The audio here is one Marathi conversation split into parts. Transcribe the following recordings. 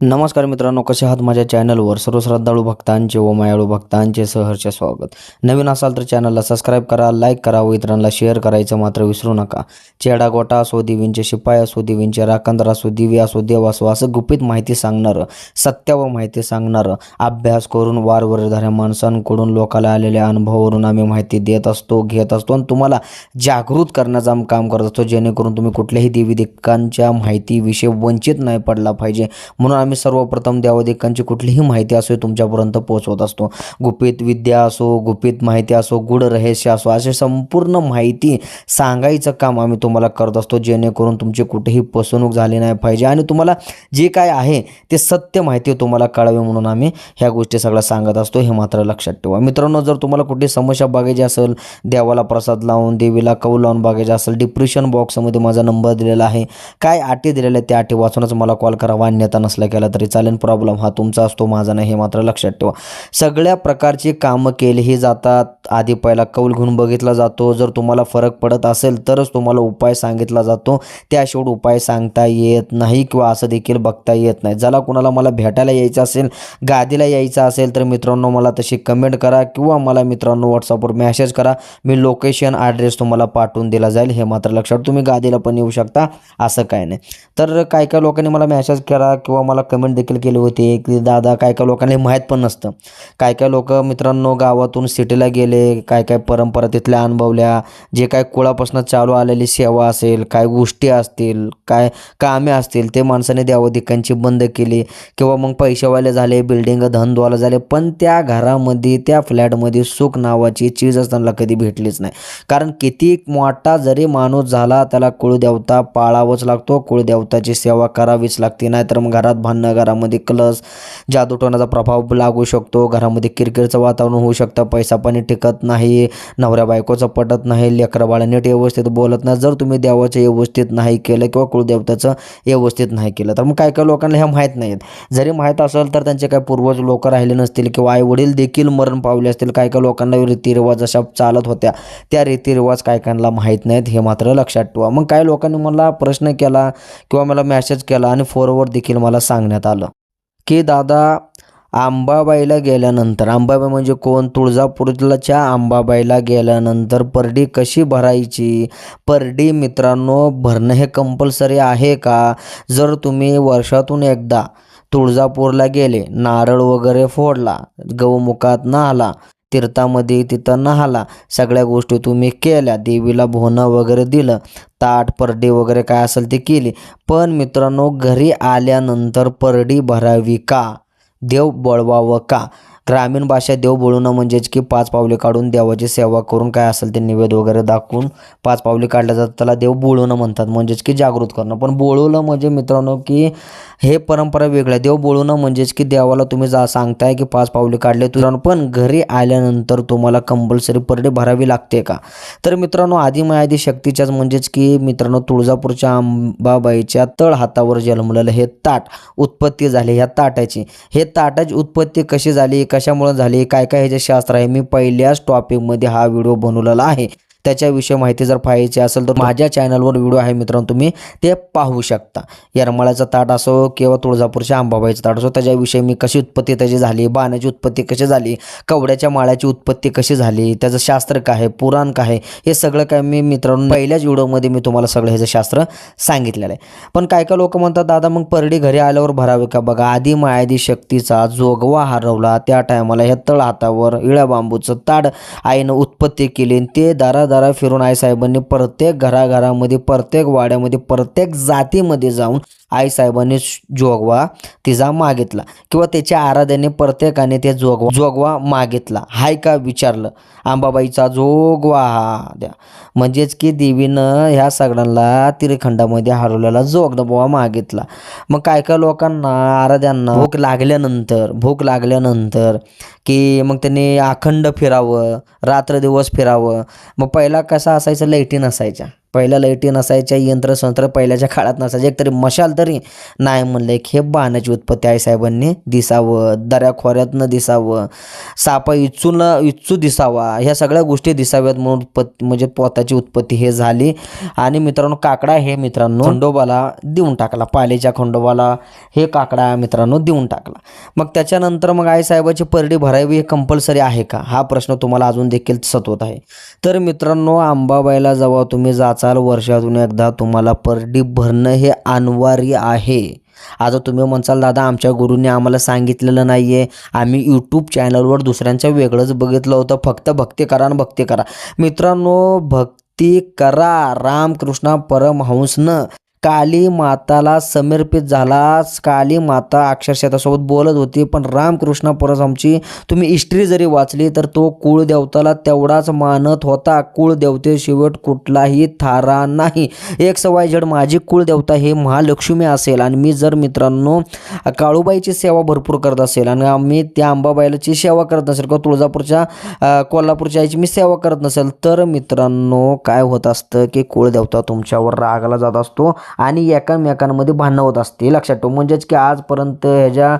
नमस्कार मित्रांनो कसे आहात माझ्या चॅनलवर? सर्व श्रद्धाळू भक्तांचे व मायाळू भक्तांचे सहर्ष स्वागत. नवीन असाल तर चॅनलला सबस्क्राईब करा लाईक करा व इतरांना शेअर करायचं मात्र विसरू नका. चेडा गोटा असो देवींचे शिपाई असो देवींचे राखंदर असो दिवी असो देव असो असं गुपित माहिती सांगणारं सत्य व माहिती सांगणारं अभ्यास करून वारवरधाऱ्या माणसांकडून लोकाला आलेल्या अनुभवावरून आम्ही माहिती देत असतो घेत असतो आणि तुम्हाला जागृत करण्याचं आम्ही काम करत असतो. जेणेकरून तुम्ही कुठल्याही देवी देवकांच्या माहितीविषयी वंचित नाही पडला पाहिजे. म्हणून आम्ही सर्वप्रथम देवादेकांची कुठलीही माहिती असो तुमच्यापर्यंत पोहोचवत असतो. गुपित विद्या असो गुपित माहिती असो गुढ रहस्य असो असे संपूर्ण माहिती सांगायचं काम आम्ही तुम्हाला करत असतो. जेणेकरून तुमची कुठेही फसवणूक झाली नाही पाहिजे आणि तुम्हाला जे काय आहे ते सत्य माहिती तुम्हाला कळावी म्हणून आम्ही ह्या गोष्टी सगळ्या सांगत असतो हे मात्र लक्षात ठेवा. मित्रांनो जर तुम्हाला कुठली समस्या बघायची असेल देवाला प्रसाद लावून देवीला कौल लावून बघायची असेल डिप्रेशन बॉक्समध्ये माझा नंबर दिलेला आहे काय अटी दिलेल्या त्या आटी वाचूनच मला कॉल करा मान्यता नसल्या केला तरी चालेल. प्रॉब्लेम हा तुमचा असतो माझा नाही हे मात्र लक्षात ठेवा. सगळ्या प्रकारची कामं केलीही जातात. आधी पहिला कौल घेऊन बघितला जातो. जर तुम्हाला फरक पडत असेल तरच तुम्हाला उपाय सांगितला जातो. त्याशिवाय उपाय सांगता येत नाही किंवा असं देखील बघता येत नाही. ज्याला कुणाला मला भेटायला यायचं असेल गादीला यायचं असेल तर मित्रांनो मला तशी कमेंट करा किंवा मला मित्रांनो व्हॉट्सअपवर मेसेज करा. मी लोकेशन ॲड्रेस तुम्हाला पाठवून दिला जाईल. हे मात्र लक्षात तुम्ही गादीला पण येऊ शकता. असं काय नाही. तर काय काय लोकांनी मला मेसेज करा किंवा मला कमेंट देखील केली होती की दादा काय काय लोकांना माहीत पण नसतं. काय काय लोक मित्रांनो गावातून सिटीला गेले काय काय परंपरा तिथल्या अनुभवल्या जे काय कुळापासून चालू आलेली सेवा असेल काय गोष्टी असतील काय कामे असतील ते माणसाने द्यावधिकांची बंद केली किंवा मग पैसेवाले झाले बिल्डिंग धनद्वाला झाले पण त्या घरामध्ये त्या फ्लॅटमध्ये सुख नावाची चीज असताना कधी भेटलीच नाही. कारण किती मोठा जरी माणूस झाला त्याला कुळदेवता पाळावंच लागतो कुळदेवताची सेवा करावीच लागते नाहीतर मग घरात अन्न घरामध्ये कलस जादूटोनाचा प्रभाव लागू शकतो. घरामध्ये किरकिरचं वातावरण होऊ शकतं. पैसा पाणी टिकत नाही नवऱ्या बायकोचं पटत नाही लेकरंबाळं नीट व्यवस्थित बोलत नाही जर तुम्ही देवाचं व्यवस्थित नाही केलं किंवा कुळदेवताचं व्यवस्थित नाही केलं तर मग काय काय लोकांना ह्या माहीत नाहीत. जरी माहीत असेल तर त्यांचे काय पूर्वज लोक राहिले नसतील किंवा आई वडील देखील मरण पावले असतील. काय काय लोकांना रीतिरिवाज अशा चालत होत्या. त्या रीतिरिवाज काय कायला माहीत नाहीत हे मात्र लक्षात ठेवा. मग काय लोकांनी मला प्रश्न केला किंवा मला मेसेज केला आणि फोनवर देखील मला सांगण्यात आलं. की दादा आंबाबाईला गेल्यानंतर आंबाबाई म्हणजे कोण? तुळजापूरच्या आंबाबाईला गेल्यानंतर परडी कशी भरायची? परडी मित्रांनो भरणं हे कंपल्सरी आहे का? जर तुम्ही वर्षातून एकदा तुळजापूरला गेले नारळ वगैरे फोडला गौमुखात नाहला तीर्थामध्ये तिथं नहाला. सगळ्या गोष्टी तुम्ही केल्या. देवीला भोनं वगैरे दिलं. ताट परडी वगैरे काय असेल ते केली. पण मित्रांनो घरी आल्यानंतर परडी भरावी का? देव बळवावं का? ग्रामीण भाषा देव बोलवणं म्हणजेच की पाच पावले काढून देवाची सेवा करून काय असेल ते निवेद वगैरे दाखवून पाच पावले काढल्या जातात. त्याला देव बोलवणं म्हणतात. म्हणजेच की जागृत करणं. पण बोलवलं म्हणजे मित्रांनो की हे परंपरा वेगळ्या देव बोलवणं म्हणजेच की देवाला तुम्ही जा सांगताय की पाच पावले काढले तुझ्या पण घरी आल्यानंतर तुम्हाला कंपल्सरी परडे भरावी लागते का? तर मित्रांनो आधी मायादी शक्तीच्याच म्हणजेच की मित्रांनो तुळजापूरच्या अंबाबाईच्या तळ हातावर जन्मलेलं हे ताट उत्पत्ती झाली. ह्या ताटाची. हे ताटाची उत्पत्ती कशी झाली? एका कशामुळे झाली? काय काय ह्याचे शास्त्र आहे? मी पहिल्याच टॉपिकमध्ये हा व्हिडिओ बनवलेला आहे. त्याच्याविषयी माहिती जर पाहायची असेल तर माझ्या चॅनलवर व्हिडिओ आहे मित्रांनो तुम्ही ते पाहू शकता. यरमाळ्याचा ताट असो किंवा तुळजापूरच्या अंबाबाईचं ताट असो त्याच्याविषयी मी कशी उत्पत्ती त्याची झाली बाण्याची उत्पत्ती कशी झाली कवड्याच्या माळ्याची उत्पत्ती कशी झाली त्याचं शास्त्र काय आहे पुराण काय आहे हे सगळं काय मी मित्रांनो पहिल्याच व्हिडिओमध्ये मी तुम्हाला सगळं ह्याचं शास्त्र सांगितलेलं आहे. पण काय काय लोक म्हणतात दादा मग परडी घरी आल्यावर भरावे का? बघा आधी मायादी शक्तीचा जोगवा हरवला त्या टायमाला ह्या तळ हातावर इळ्या बांबूचं ताड आईनं उत्पत्ती केली आणि ते दारा दारा फिरून आई साहेबांनी प्रत्येक घराघरामध्ये प्रत्येक वाड्यामध्ये प्रत्येक जातीमध्ये जाऊन आई साहेबांनी जोगवा तिचा मागितला किंवा त्याच्या आराध्याने प्रत्येकाने ते जोगवा जोगवा मागितला. हाय का विचारलं? आंबाबाईचा जोगवा हा द्या. म्हणजेच की देवीनं ह्या सगळ्यांना तिरखंडामध्ये हरवलेला जोगवा मागितला. मग काय काय लोकांना आराध्यांना भूक लागल्यानंतर भूक लागल्यानंतर की मग त्यांनी अखंड फिरावं रात्र दिवस फिरावं. मग पहिला कसा असायचा? लाईटी नसायच्या पहिल्या लाईटी नसायच्या यंत्रसंत्र पहिल्याच्या काळात नसायचे. एक तरी मशाल तरी नाही म्हणलं. एक हे बाणाची उत्पत्ती आई साहेबांनी. दिसावं दऱ्या खोऱ्यातनं दिसावं सापा इच्छून इच्छू दिसावा ह्या सगळ्या गोष्टी दिसाव्यात म्हणून उत्पत्ती म्हणजे पोताची उत्पत्ती हे झाली. आणि मित्रांनो काकडा हे मित्रांनो खंडोबाला देऊन टाकला. पालेच्या खंडोबाला हे काकडा मित्रांनो देऊन टाकला. मग त्याच्यानंतर मग आईसाहेबाची परडी भरावी हे कंपल्सरी आहे का? हा प्रश्न तुम्हाला अजून देखील सतवत आहे. तर मित्रांनो आंबाबाईला जेव्हा तुम्ही जात वाचाल वर्षातून एकदा तुम्हाला परडी भरणं हे अनिवार्य आहे. आता तुम्ही म्हणसाल दादा आमच्या गुरुंनी आम्हाला सांगितलेलं नाही आहे आम्ही यूट्यूब चॅनलवर दुसऱ्यांच्या वेगळंच बघितलं होतं. फक्त भक्ती करा आणि भक्ती करा. मित्रांनो भक्ती करा. रामकृष्ण परमहंसनं काली माताला समर्पित झाला. काली माता अक्षरशः त्यासोबत बोलत होती पण रामकृष्ण परस आमची तुम्ही हिस्ट्री जरी वाचली तर तो कुळदेवताला तेवढाच मानत होता. कुळदेवते शेवट कुठलाही थारा नाही. एक सवाय जड माझी कुळदेवता हे महालक्ष्मी असेल आणि मी जर मित्रांनो काळूबाईची सेवा भरपूर करत असेल आणि आम्ही त्या अंबाबाईलाची सेवा करत नसेल किंवा तुळजापूरच्या कोल्हापूरच्या आईची मी सेवा करत नसेल तर मित्रांनो काय होत असतं की कुळदेवता तुमच्यावर रागाला जात असतो. आणि एकामेकांमध्ये भांडणं होत असते. लक्षात ठेव. म्हणजेच की आजपर्यंत ह्याच्या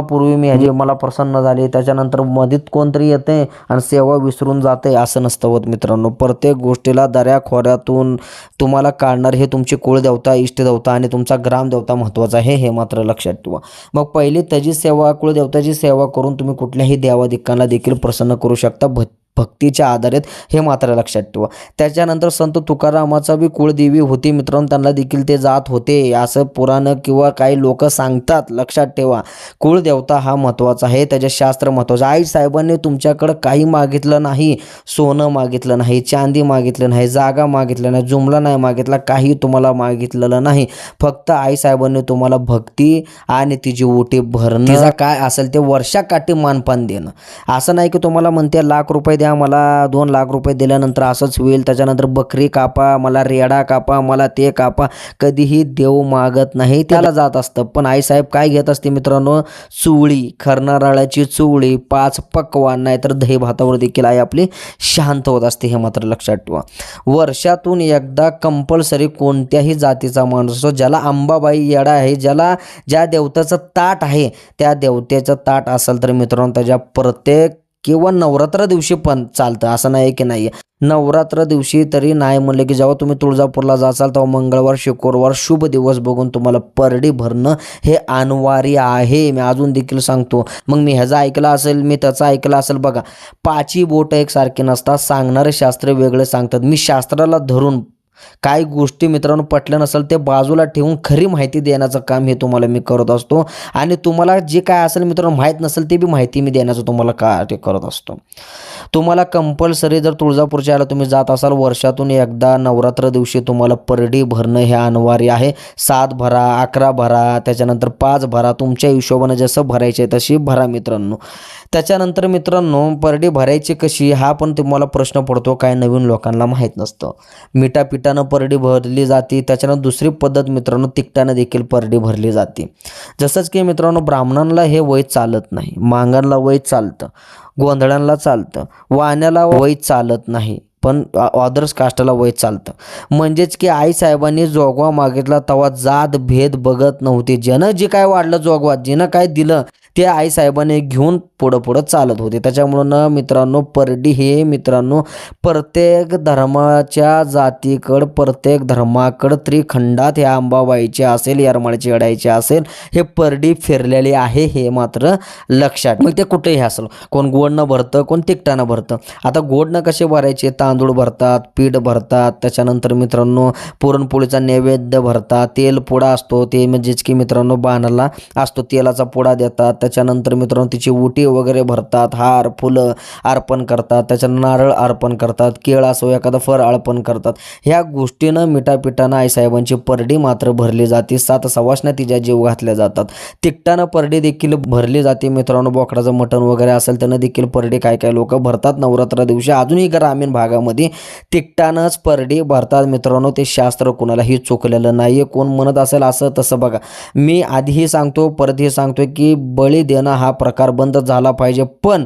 पूर्वी मी ह्याचे मला प्रसन्न झाले. त्याच्यानंतर मधीत कोणतरी येते आणि सेवा विसरून जाते असं नसतं होत मित्रांनो. प्रत्येक गोष्टीला दऱ्या खोऱ्यातून तुम्हाला काढणार हे तुमची कुळदेवता इष्टदेवता आणि तुमचा ग्रामदेवता महत्त्वाचा आहे हे मात्र लक्षात ठेवा. मग पहिली त्याची सेवा कुळदेवताची सेवा करून तुम्ही कुठल्याही देवादिकांना देखील प्रसन्न करू शकता. भ भक्तीच्या आधारित हे मात्र लक्षात ठेवा. त्याच्यानंतर संत तुकारामाचा बी कुळदेवी होती. मित्रांनो त्यांना देखील ते जात होते. असं पुराण किंवा काही लोक सांगतात लक्षात ठेवा. कुळदेवता हा महत्त्वाचा आहे. त्याचे शास्त्र महत्त्वाचं. आई साहेबांनी तुमच्याकडं काही मागितलं नाही. सोनं मागितलं नाही. चांदी मागितलं नाही. जागा मागितलं नाही. जुमला नाही मागितला. काही तुम्हाला मागितलेलं नाही. फक्त आई साहेबांनी तुम्हाला भक्ती आणि तिची ओटी भरणं. काय असेल ते वर्षाकाठी मानपान देणं. असं नाही की तुम्हाला म्हणते लाख रुपये द्या मला दोन लाख रुपये दिल्यानंतर असंच होईल. त्याच्यानंतर बकरी कापा मला रेडा कापा मला ते कापा. कधीही देव मागत नाही. त्याला जात असतं. पण आईसाहेब काय घेत असते मित्रांनो? चुवळी. खरनाराळ्याची चुवळी. पाच पक्वान नाहीतर दही भातावर देखील आई आपली शांत होत असते हे मात्र लक्षात ठेवा. वर्षातून एकदा कंपल्सरी कोणत्याही जातीचा माणूस असो ज्याला अंबाबाई येडा आहे ज्याला ज्या देवताचं ताट आहे त्या देवतेचं ताट असेल तर मित्रांनो त्याच्या प्रत्येक किंवा नवरात्र दिवशी पण चालतं असं नाही की नाही. नवरात्र दिवशी तरी नाही म्हणलं की जेव्हा तुम्ही तुळजापूरला जाचाल तेव्हा मंगळवार शुक्रवार शुभ दिवस बघून तुम्हाला परडी भरणं हे अनिवार्य आहे. मी अजून देखील सांगतो. मग मी ह्याचं ऐकलं असेल मी त्याचं ऐकलं असेल बघा. पाची बोट एकसारखी नसतात सांगणारे शास्त्र वेगळे सांगतात. मी शास्त्राला धरून काही गोष्टी मित्रांनो पटल्या नसेल ते बाजूला ठेवून खरी माहिती देण्याचं काम हे तुम्हाला मी करत असतो. आणि तुम्हाला जे काय असेल मित्रांनो माहीत नसेल ते बी माहिती मी देण्याचं तुम्हाला का करत असतो. तुम्हाला कंपल्सरी जर तुळजापूरच्या याला तुम्ही जात असाल वर्षातून एकदा नवरात्र दिवशी तुम्हाला परडी भरणं हे अनिवार्य आहे. सात भरा अकरा भरा त्याच्यानंतर पाच भरा तुमच्या हिशोबानं जसं भरायचे तशी भरा मित्रांनो. त्याच्यानंतर मित्रांनो परडी भरायची कशी हा पण तुम्हाला प्रश्न पडतो काय नवीन लोकांना माहीत नसतं. मिठापिठानं परडी भरली जाते त्याच्यानं दुसरी पद्धत मित्रांनो तिकटानं देखील परडी भरली जाते. जसंच की मित्रांनो ब्राह्मणांना हे वय चालत नाही मांगांना वय चालतं. गोंधळांना चालतं. वाण्याला वय चालत नाही पण ऑदर्स कास्टला वय चालतं. म्हणजेच की आई साहेबांनी जोगवा मागितला तेव्हा जात भेद बघत नव्हते. ज्यानं जे काय वाढलं जोगवा जिनं काय दिलं ते आईसाहेबांनी घेऊन पुढं पुढं चालत होते. त्याच्यामुळं ना मित्रांनो परडी हे मित्रांनो प्रत्येक धर्माच्या जातीकडं प्रत्येक धर्माकडं त्रिखंडात ह्या आंबाबाईचे असेल यरमाळचे अडायचे असेल हे परडी फिरलेली आहे हे मात्र लक्षात. मग ते कुठेही असेल. कोण गोडनं भरतं कोण तिकटानं भरतं. आता गोडनं कसे भरायचे? तांदूळ भरतात पीठ भरतात त्याच्यानंतर मित्रांनो पुरणपोळीचा नैवेद्य भरतात तेल पोळा असतो ते म्हणजेच की मित्रांनो बाणाला असतो तेलाचा पुडा देतात त्याच्यानंतर मित्रांनो तिची उटी वगैरे भरतात हार फुलं अर्पण करतात त्याच्यानं नारळ अर्पण करतात केळ असो एखादं फळ अर्पण करतात. ह्या गोष्टीनं मिठापिठानं आईसाहेबांची परडी मात्र भरली जाते. सात सवासण्या तिच्या जीव घातल्या जातात. तिकटानं परडी देखील भरली जाते मित्रांनो. बोकडाचं मटण वगैरे असेल त्यानं देखील परडी काय काय लोक भरतात नवरात्र दिवशी. अजूनही ग्रामीण भागामध्ये तिकटानंच परडी भरतात मित्रांनो. ते शास्त्र कोणालाही चुकलेलं नाही आहे कोण म्हणत असेल असं तसं बघा. मी आधीही सांगतो परतही सांगतो की बळी देणं हा प्रकार बंद झाला पाहिजे. पण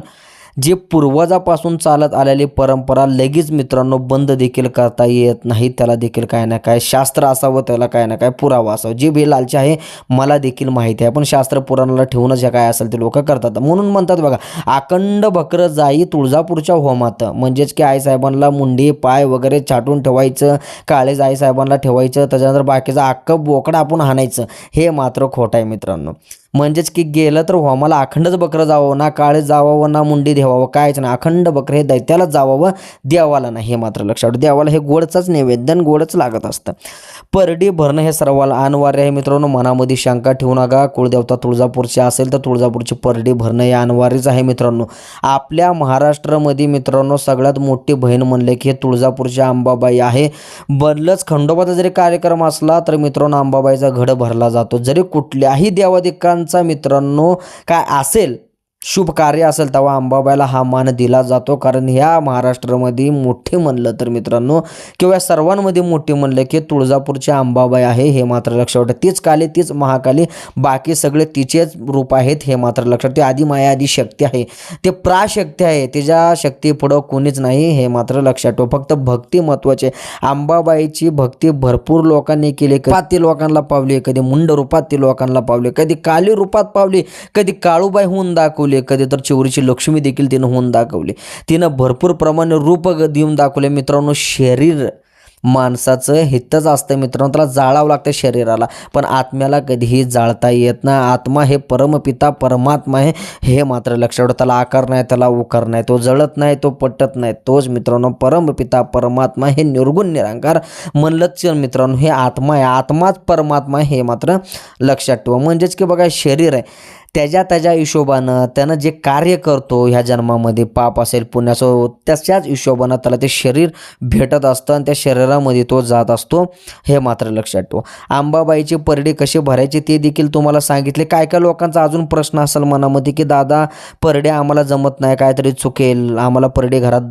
जे पूर्वजापासून चालत आलेली परंपरा लगेच मित्रांनो बंद देखील करता येत नाही. त्याला देखील काय ना काय शास्त्र असावं त्याला काय ना काय पुरावा असावं. जे बी लालची आहे मला देखील माहिती आहे. पण शास्त्र पुराणाला ठेवूनच जे काय असेल ते लोक करतात. म्हणून म्हणतात बघा अखंड बकर जाई तुळजापूरच्या होमात. म्हणजेच की आईसाहेबांना मुंडी पाय वगैरे छाटून ठेवायचं काळेज आईसाहेबांना ठेवायचं त्याच्यानंतर बाकीचं अख्खं बोकडं आपण हाणायचं. हे मात्र खोटं आहे मित्रांनो. म्हणजेच की गेलं तर होमाला अखंडच बकरं जावं ना काळे जावावं ना मुंडी देवावं कायच नाही. अखंड बकरं हे दैत्यालाच जावावं देवाला नाही हे मात्र लक्षात देवाला हे गोडचंच नैवेद्य गोडच लागत असतं. परडी भरणं हे सर्वाला अनिवार्य आहे मित्रांनो. मनामध्ये शंका ठेवू नका. कुळदेवता तुळजापूरची असेल तर तुळजापूरची परडी भरणं हे अनिवार्यच आहे मित्रांनो. आपल्या महाराष्ट्रामध्ये मित्रांनो सगळ्यात मोठी बहीण म्हणले की हे तुळजापूरची अंबाबाई आहे. बनलंच खंडोबाचा जरी कार्यक्रम असला तर मित्रांनो अंबाबाईचा घड भरला जातो. जरी कुठल्याही देवादिकांचा मित्रांनो काय असेल? शुभ कार्य असेल तेव्हा अंबाबाईला हा मान दिला जातो. कारण ह्या महाराष्ट्रामध्ये मोठे म्हणलं तर मित्रांनो किंवा सर्वांमध्ये मोठे म्हणलं की तुळजापूरची अंबाबाई आहे हे मात्र लक्षात ठेवा. तीच काली तीच महाकाली बाकी सगळे तिचेच रूप आहेत हे मात्र लक्षात ठेवा. आधी माया आधी शक्ती आहे. ते प्राशक्ती आहे तिच्या शक्ती पुढं कोणीच नाही हे मात्र लक्षात ठेव. फक्त भक्ती महत्वाची अंबाबाईची भक्ती भरपूर लोकांनी केली. रूपात ती लोकांना पावली कधी मुंड रूपात ती लोकांना पावली कधी काली रूपात पावली कधी काळूबाई होऊन दाखवली. कधी तर चिवरीची लक्ष्मी देखील तिनं होऊन दाखवली. तिनं भरपूर प्रमाणे रूप ग- देऊन दाखवले. मित्रांनो शरीर माणसाचं हितच असतं मित्रांनो. त्याला जाळावं लागतं शरीराला. पण आत्म्याला कधीही जाळता येत नाही. आत्मा हे परमपिता परमात्मा आहे. हे मात्र लक्षात ठेवा. त्याला आकार नाही त्याला उकार नाही. तो जळत नाही तो पटत नाही. तोच मित्रांनो परमपिता परमात्मा हे निर्गुण निरांकार म्हणलंच मित्रांनो. हे आत्मा आहे. आत्माच परमात्मा हे मात्र लक्षात ठेवा. म्हणजेच की बघा शरीर आहे. त्याच्या त्याच्या हिशोबानं त्यानं जे कार्य करतो ह्या जन्मामध्ये पाप असेल पुण्याचं त्याच्याच हिशोबानं त्याला ते शरीर भेटत असतं आणि त्या शरीरामध्ये तो जात असतो. हे मात्र लक्षात ठेवा. आंबाबाईचे परडे कसे भरायचे ते देखील तुम्हाला सांगितले. काय काय लोकांचा अजून प्रश्न असेल मनामध्ये की दादा परडे आम्हाला जमत नाही काहीतरी चुकेल आम्हाला परडे घरात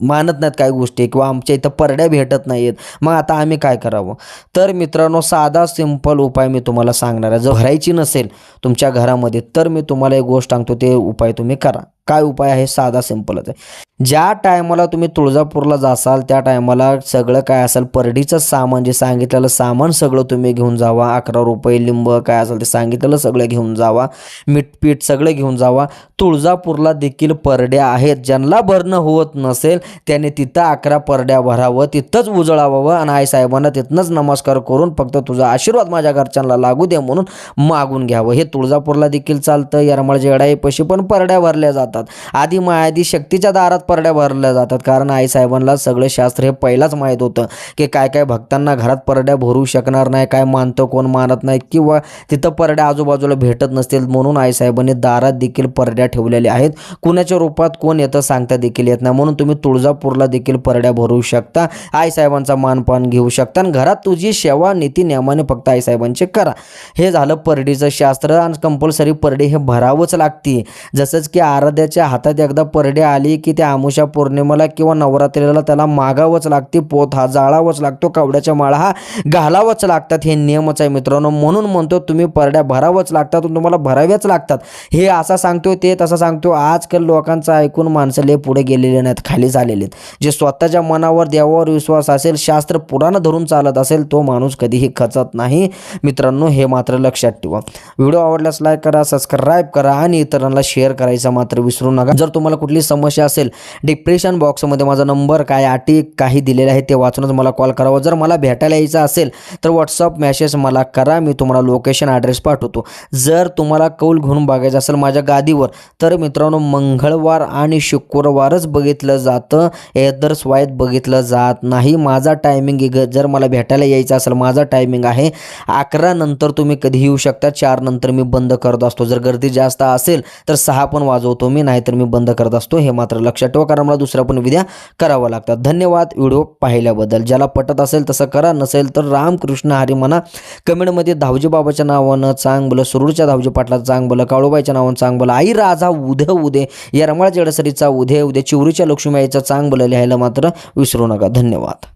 मानत नाहीत काही गोष्टी किंवा आमच्या इथं परड्या भेटत नाहीत मग आता आम्ही काय करावं? तर मित्रांनो साधा सिंपल उपाय मी तुम्हाला सांगणार आहे. जर भरायची नसेल तुमच्या घरामध्ये तर मी तुम्हाला एक गोष्ट सांगतो ते उपाय तुम्ही करा. काय उपाय आहे? साधा सिंपलच आहे. ज्या टायमाला तुम्ही तुळजापूरला जासाल त्या टायमाला सगळं काय असेल? परडीचं सामान जे सांगितलेलं सामान सगळं तुम्ही घेऊन जावा. अकरा रुपये लिंब काय असेल ते सांगितलेलं सगळं घेऊन जावा. मिठपीठ सगळं घेऊन जावा. तुळजापूरला देखील परड्या आहेत. ज्यांना भरणं होत नसेल त्याने तिथं अकरा परड्या भरावं. तिथंच उजळावं आणि आई साहेबांना तिथनंच नमस्कार करून फक्त तुझा आशीर्वाद माझ्या घरच्यांना लागू दे म्हणून मागून घ्यावं. हे तुळजापूरला देखील चालतं. येरमाळ जेडाई पशी पण परड्या भरल्या जातात. आधी मायादी शक्तीच्या दारात परड्या भरल्या जातात. कारण आईसाहेबांना सगळं शास्त्र हे पहिलाच माहीत होतं की काय काय भक्तांना घरात परड्या भरू शकणार नाही काय मानतं कोण मानत नाही किंवा तिथं परड्या आजूबाजूला भेटत नसतील. म्हणून आई साहेबांनी दारात देखील परड्या ठेवलेल्या आहेत. कुणाच्या रूपात कोण येतं सांगता देखील येत नाही. म्हणून तुम्ही तुळजापूरला देखील परड्या भरू शकता. आई साहेबांचा मानपान घेऊ शकता आणि घरात तुझी सेवा नीती नियमाने फक्त आई साहेबांचे करा. हे झालं परडीचं शास्त्र. आणि कंपल्सरी परडी हे भरावंच लागते. जसंच की आराध्य आराध्याच्या हातात एकदा परडे आली की त्या आमुषा पौर्णिमेला किंवा नवरात्रीला त्याला मागावंच लागते पोत हा जाळावंच लागतो कवड्याच्या माळा हा घालावंच लागतात. हे नियमच आहे मित्रांनो. म्हणून म्हणतो तुम्ही परड्या भरावंच लागतात तुम्हाला भराव्याच लागतात. हे असा सांगतो ते तसं सांगतो आजकाल लोकांचं ऐकून माणसं लय पुढे गेलेले नाहीत खाली झालेले आहेत. जे स्वतःच्या मनावर देवावर विश्वास असेल शास्त्र पुराण धरून चालत असेल तो माणूस कधीही खचत नाही. मित्रांनो हे मात्र लक्षात ठेवा. व्हिडिओ आवडल्यास लाईक करा सबस्क्राईब करा आणि इतरांना शेअर करायचा मात्र विसरू नका. जर तुम्हाला कुठली समस्या असेल डिप्रेशन बॉक्समध्ये माझा नंबर काय अटी काही दिलेले आहे ते वाचूनच मला कॉल करावा. जर मला भेटायला यायचं असेल तर व्हॉट्सअप मेसेज मला करा. मी तुम्हाला लोकेशन ॲड्रेस पाठवतो. जर तुम्हाला कौल घेऊन बघायचं असेल माझ्या गादीवर तर मित्रांनो मंगळवार आणि शुक्रवारच बघितलं जातं. एदर स्वायत बघितलं जात नाही. माझा टायमिंग जर मला भेटायला यायचं असेल माझा टायमिंग आहे. अकरा नंतर तुम्ही कधी येऊ शकता चार नंतर मी बंद करत असतो. जर गर्दी जास्त असेल तर सहा पण वाजवतो मी. नाहीतर मी बंद करत असतो. हे मात्र लक्षात ठेवा कारण मला दुसऱ्या पण विद्या कराव्या लागतात. धन्यवाद व्हिडिओ पाहिल्याबद्दल. ज्याला पटत असेल तसं करा नसेल तर रामकृष्ण हरी म्हणा. कमेंटमध्ये धावजी बाबाच्या नावानं चांग बोलं सुरूरच्या धावजी पाटलाचं चांग बोलं काळूबाईच्या नावानं चांग बोला आई राजा उद्या उदे. यरमाळ जडसरीचा चेडसरीचा उदे. चिवरीच्या लक्ष्मीआईचा चांग बोलं लिहायला मात्र विसरू नका. धन्यवाद.